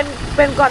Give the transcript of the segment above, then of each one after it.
ที่ระเบียงอะเป็นเป็นก่อน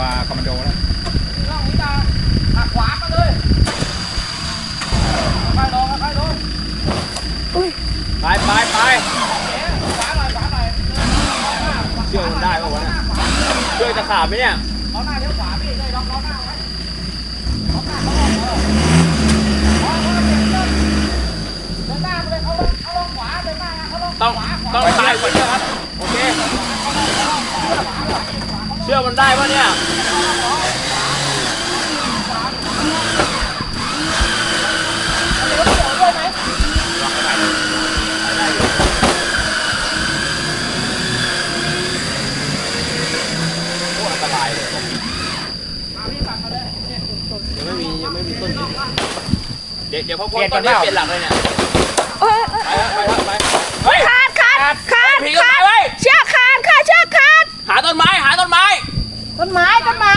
ตัวคอมมานโดแล้วล่องนี้ตาหักขวามาเลยไปลงไปลงอุ้ยไปไปไปขวาหน่อยขวาหน่อยเชื่อมันได้ป่าวะเนี่ยเชื่อจะขาดไหมเนี่ยล้อหน้าเลี้ยวขวาพี่เลยล็อกล้อหน้าไว้ล้อหน้าเขาลงเออล้อเขาเปลี่ยนเดินเดินหน้าไปเลยเขาลงเขาลงขวาเดินหน้าเขาลงต้องต้องตายกว่าเชื่อครับโอเคเชื่อมันได้ปะเนี่ยยเลยยังไม่มียังไม่มีต้นนี้เดี๋ยวเดี๋ยวพอพ้นตอนนี้เปลี่ยนหลักเลยเนี่ยเอ้ยไปครับไปไปเฮ้ยขาดขาดขาดผีต้นขาไม้ดไว้ยเชือกขาดค่ะเชือกขาดหาต้นไม้หา ต้นไม้ต้นไม้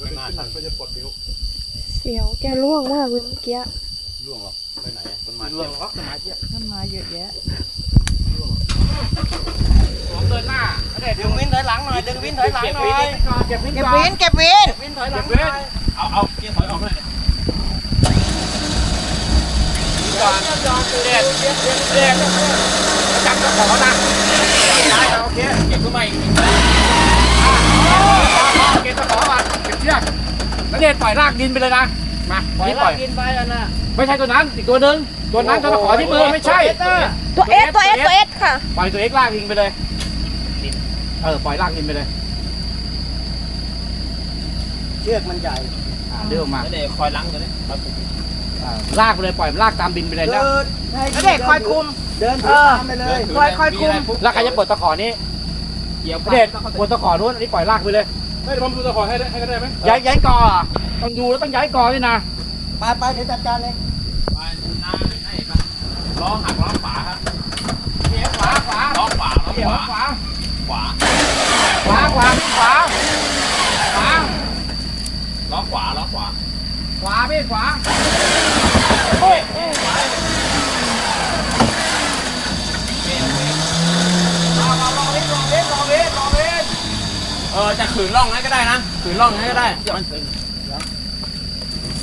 ต้นไม้เรียกว่าเสียวแกร่วงมากเลยเมื่อกี้ล่วงหรอไปไหนต้นไม้ล่วงล็อกสมาธิต้นไม้เยอะแยะผมเดินหน้าดึงวินถอยหลังหน่อยดึงวินถอยหลังหน่อยเก็บวินเก็บก่อนวินเก็บวินวินถอยหลัเก็งบหวินน่อยเอาเอาเกียร์ถอยออกหน่อยก่ก่อนเด็ดเด็ด เด็ดจับตะขอนะได้โอเคเก็บขึ้นมาอีกเก็บตะขอมาเก็บเชือกแล้วเด็ดปล่อยรากดินไปเลยนะมาปล่อยกินไปแล้วนะไม่ใช่ตัวนั้นอีกตัวนึงตัวนั้นตัวตะขอที่มือไม่ใช่ตัวเอสตัวเอสตัวเอสค่ะปล่อยตัวเอ็กลากยิงไปเลยเออปล่อยลากยิงไปเลยเชือกมันใหญ่อ่าเดือออกมาเด็กคอยล้างตัวนี้ลากไปเลยปล่อยลากตามบินไปเลยนะแล้วเด็กคอยคุม เดินถือตามไปเลยคอยคอยคุมแล้วใครจะเปิดตะขอนี้เกี่ยวเด็ดบนตะขอนู้นอันนี้ปล่อยลากไปเลยไม่ผมดูตะขอให้ได้ให้ก็ได้ไหมย้ายย้ายกออะต้องดูแล้วต้องย้ายกอด้วยนะไปไปเดี๋ยวจัดการเองล้อหักล้อขวาครับเขียขวาขวาล้อขวาล้อเขียขวาขวาขวาขวาขวาขวาขวาล้อขวาล้อขวาขวาพี่ขวา เออจะขืนร่องนั้นก็ได้นะขืนร่องนั้นก็ได้มัน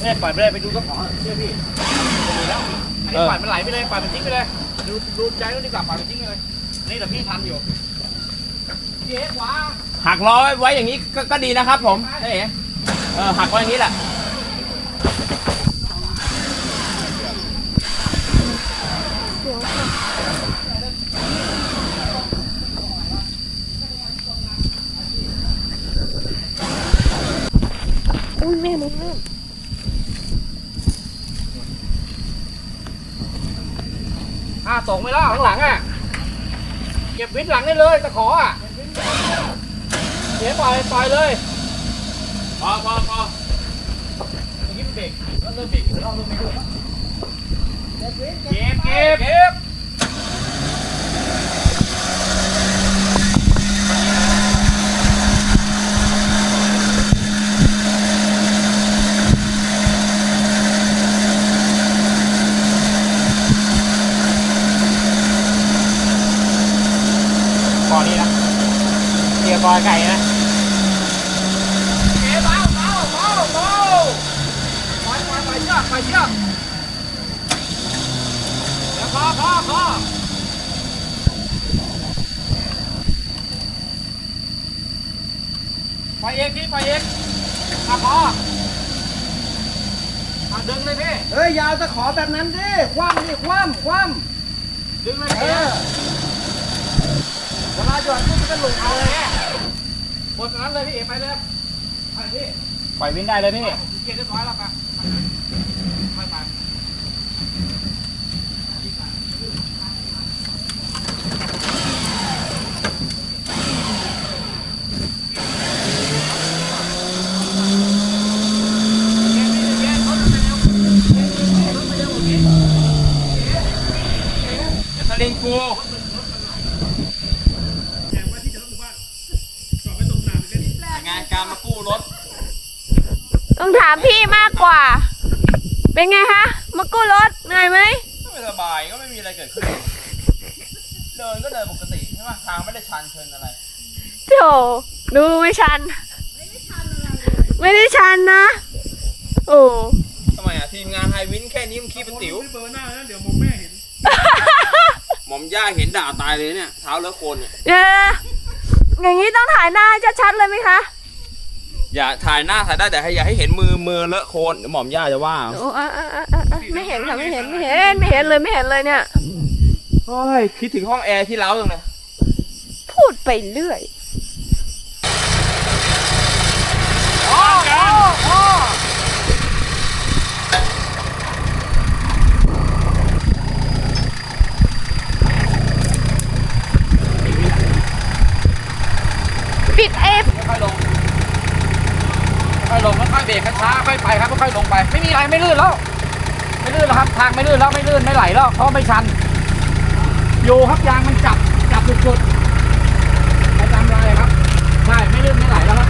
เนี่ยปล่อยไปเลยไปดูตะขอเชื่อพี่อันนี้ปล่อยมันไหลไปเลยปล่อยมันทิ้งไปเลยดูดูใจนู้นดีกว่าปล่อยมันทิ้งไปเลยนี่แต่พี่ทันอยู่เขียขวาหักล้อไว้ไว้อย่างนี้ก็ก็ดีนะครับ ผมเอ๋เออหักไว้อย่างนี้แหละ ม่มึงเริ่มอ่าส่งไปแล้วข้างหลังอะ เก็บวิทหลังได้เลยตะขออะเดี๋ยวปล่อยปล่อยเลยพอพอพอย่างนี้มันเบรกแล้วเริ่มเบรกแล้วเริ่มไม่ดูแล้วเก็บเก็บเก็บ ก่อนนี้นะเกียร์กอยไก่นะเก็บเบาเบาเบาเบาปล่อยปล่อยปล่อยเชือกปล่อยเชือกเดี๋ยวพอพอพอปล่อยเองพี่ปล่อยเองอะพออะดึงเลยพี่ เฮ้ยอยาวตะขอแบบนั้นดิ คว่ำดิคว่ำคว่ดึงเลยำเอพี่ อ เวลาหย่อนปุ๊บมันก็หลุดเอาเอาเลเลยยหมดตรงนั้นเลยพี่เอ๋ไปเลยไปพี่ปล่อยวินได้เลยพี่เกียร์เรียบร้อยแล้วไปไปไป สลิงกู งานการมากู้รถ ต้องถามพี่มากกว่า เป็นไงคะมากู้รถเหนื่อยไหมไม่สบายก็ไม่มีอะไรเกิดขึ้น เดินก็เดินปกติใช่ไหมทางไม่ได้ชันเชิญอะไรโถดูไม่ชัน ไม่ได้ชันนะ โอ้ทำไมอะทีมงานไฮวินแค่นี้มันขี้เป็นติ๋วเบอร์หน้านะเดี๋ยวมองแม่เห็นหม่อมย่าเห็นด่าตายเลยเนี่ยเท้าเลอะโคลนเนี่ยเดี๋ยวนะอย่างนี้ต้องถ่ายหน้าให้ชัดๆเลยไหมคะ อย่าถ่ายหน้าถ่ายได้แต่ให้อย่าให้เห็นมือมือเลอะโคลนเดี๋ยวหม่อมย่าจะว่าโอ้อะอะอะอะอะไม่เห็นค่ะไม่เห็นไม่เห็นไม่เห็นเลยไม่เห็นเลยเนี่ยโอ้ยคิดถึงห้องแอร์ที่เล้าจังเลย พูดไปเรื่อย ปิดเอฟ ค่อยลง ค่อยลงค่อยเบรกช้าๆค่อยไปครับค่อยลงไป ไม่มีอะไรไม่ลื่นแล้ว ไม่ลื่นแล้วครับ ทางไม่ลื่นแล้วไม่ลื่นไม่ไหลแล้วเพราะไม่ชัน อยู่ครับยางมันจับจับสุดๆประจำเลยครับ ใช่ ไม่ลื่นไม่ไหลแล้วครับ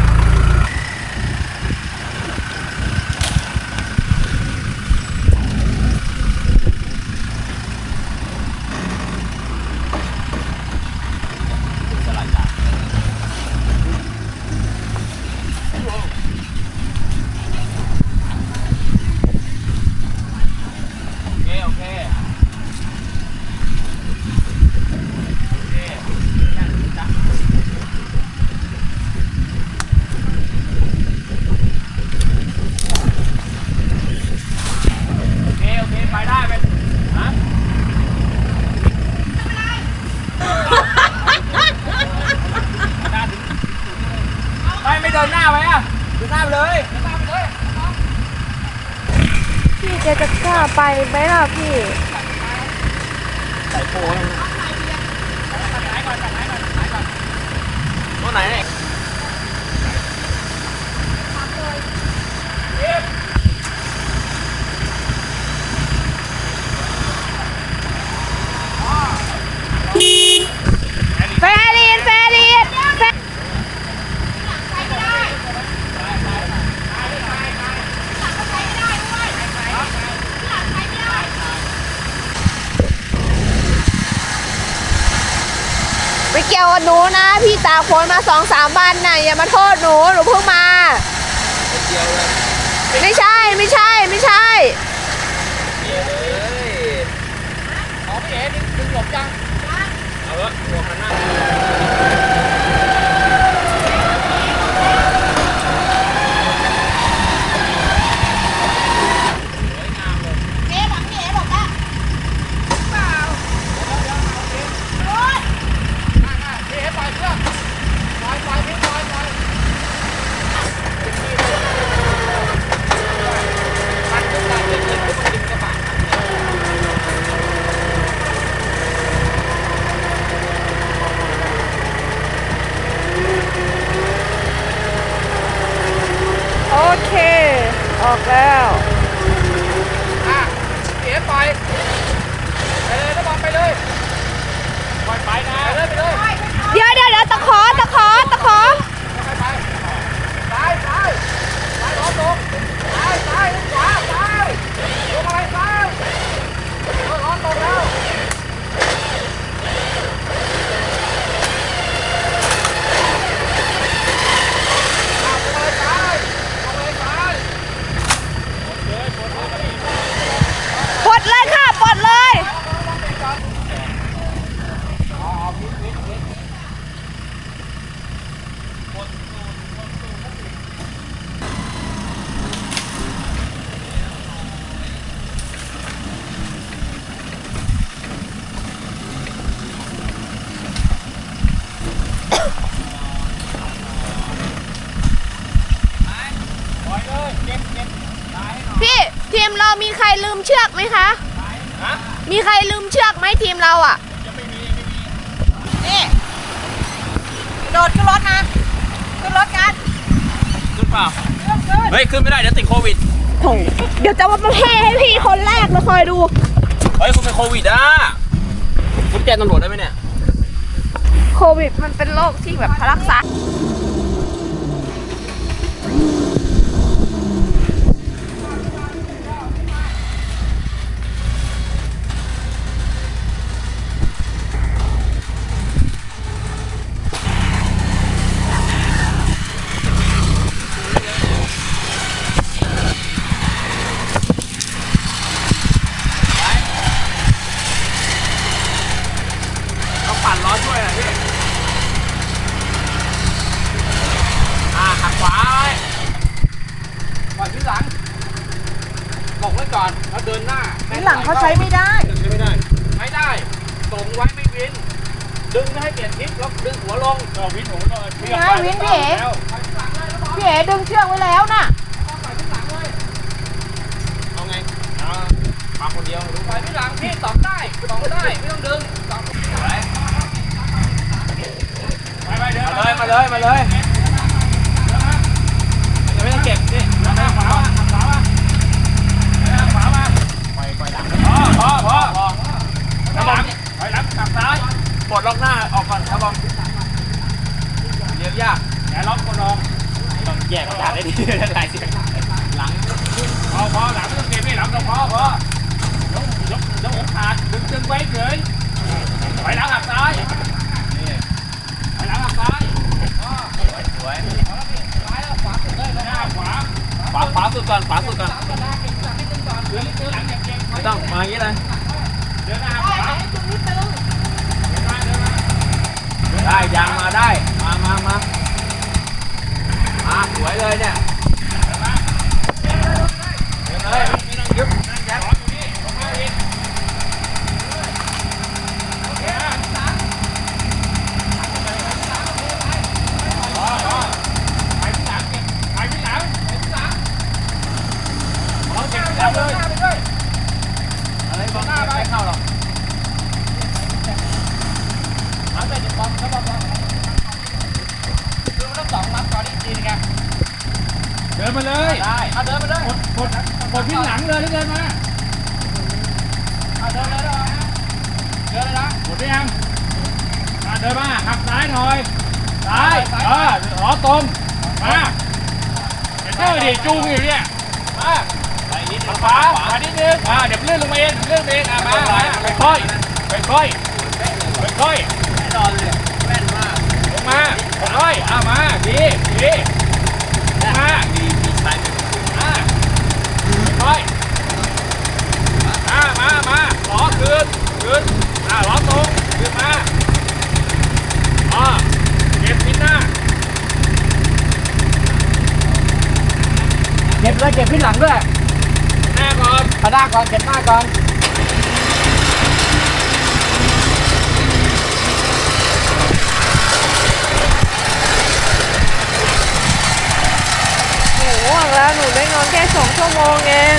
โอเค โอเค แกจะกล้าไปไหมล่ะพี่ใส่โพยตัวไหนเนี่ย แฟรีนแฟรีนแฟไม่เกี่ยวกับห นูนะ พี่ตากฝนมาสองสามวันน่ะอย่ามาโทษหนู หนูเพิ่งมาเดียวเลยไม่ใช่ไม่ใช่ไม่ใช่ เดียวเลย ของพี่เอ๋นี่ดึงหลบยัง เอาละตัวมันหน้า เอ๊ะหลังพี่เอ๊ะบอกว่า พี่เอ๋ปล่อยเชือกปล่อยปล่อยพี่ปล่อยปล่อยมันขึ้นได้ขึ้นขึ้นขึ้นขึ้นกระบะ โอเค ออกแล้วอะพี่เอ๋ปล่อยไปเลยน้ำบอลไปเลยปล่อยไปนะไปเลยไปเลย เดี๋ยวเดี๋ยวเดี๋ยวตะขอตะขอตะขอ ไปไปซ้ายซ้ายซ้ายล้อตรงซ้ายซ้ายขวาซ้ายลงอะไรซ้ายล้อตรงแล้ว ปลดเลยค่ะปลดเลย พี่ทีมเรามีใครลืม เชือกไหมคะ มีใครลืมเชือกไหมทีมเราอะนี่โดดขึ้นรถนะขึ้นรถกันขึ้นเปล่าเฮ้ยขึ้นไม่ได้เดี๋ยวติดโควิดโถเดี๋ยวจะมาประเทศให้พี่คนแรกเลยคอยดูเฮ้ยคุณเป็นโควิดอะคุณแจ้งตำรวจได้ไหมเนี่ย โควิดมันเป็นโรคที่แบบรักษา ต้องปั่นล้อช่วยหน่อยพี่ อ่าหักขวาไว้ ปล่อยที่หลัง บอกไว้ก่อนแล้วเดินหน้า ทีหลังเขาใช้ไม่ได้ ไม่ได้ ไม่ได้ตรงไว้ไม่วิน ดึงไม่ให้เปลี่ยนทิศแล้วดึงหัวลงก็วินหัวลง นี่ไงวินพี่เอ๋ พี่เอ๋ดึงเชือกไว้แล้วน่ะ เอาไงอ่า มาคนเดียวรู้ปล่อยที่หลังพี่ตอบได้ตอบได้ไม่ต้องดึงตอบไหมมาเลยมาเลยมาเลยไม่ต้องเก็บสิหน้าขวาขวาขวามาไปไปหลังพอพอพอพอหลังไปหลังขับซ้ายปลดล็อกหน้าออกก่อนครับบอมเรียบยากแต่ล็อกกดลองต้องแยกจากได้ดีหลายสียงหลังพอพอหลังไม่ต้องเก็บไม่หลังต้องพอพอ แล้วผมขาดดึงดึงไว้เฉยไปหลังหักซ้ายนี่ไปหลังหักซ้ายสวยขวาขวาขวาสุดก่อนขวาสุดก่อนไม่ต้องมาอย่างนี้เลยเดินหน้าขวาได้ยางมาได้ มามามามาสวยเลยเนี่ยเดินเลยไม่ต้องยึดนั่งยัดอยู่นี่ลงมาอีกโอเคพอพอไปที่หลังเก็บไปที่หลังไปที่หลังเอาเก็บที่หลังเลย เดินหน้าไปเข้าหรอกมัดไปเดี๋ยวบอมแล้วบอมบอมคือมันต้องสองมัดก่อนอีกทีนึงไง เดินมาเลย ได้เอาเดินไปเลย กดกดกดที่ห ลังเลยเดินมาเอาเดินเลยนเลยเดินเลยนะกดได้ยังอะเดินมาหักซ้ายหน่อยซ้ายเออล้อตรงมาเดี๋ยวเจอดิจูงอยู่เนี่ยมาไปนิดนึงขวาขวานิดนึงอ่าเดี๋ยวเลื่อนลงมาเองเลื่อนเองอะมามาค่อยๆค่อยๆค่อยแน่นอนเลยแม่นมากลงมาค่อยอะมาดีดีลงมามีมีใสาย อะค่อยอะ มามาล้อคืนคืนอะล้อตรงคืนมาอะเก็บทิ้งหน้าเก็บเลยเก็บขึ้นหลังด้วยหน้าก่อนเอาหน้าก่อนเก็บหน้าก่อนหนูง่วงแล้วหนูได้นอนแค่สองชั่วโมงเอง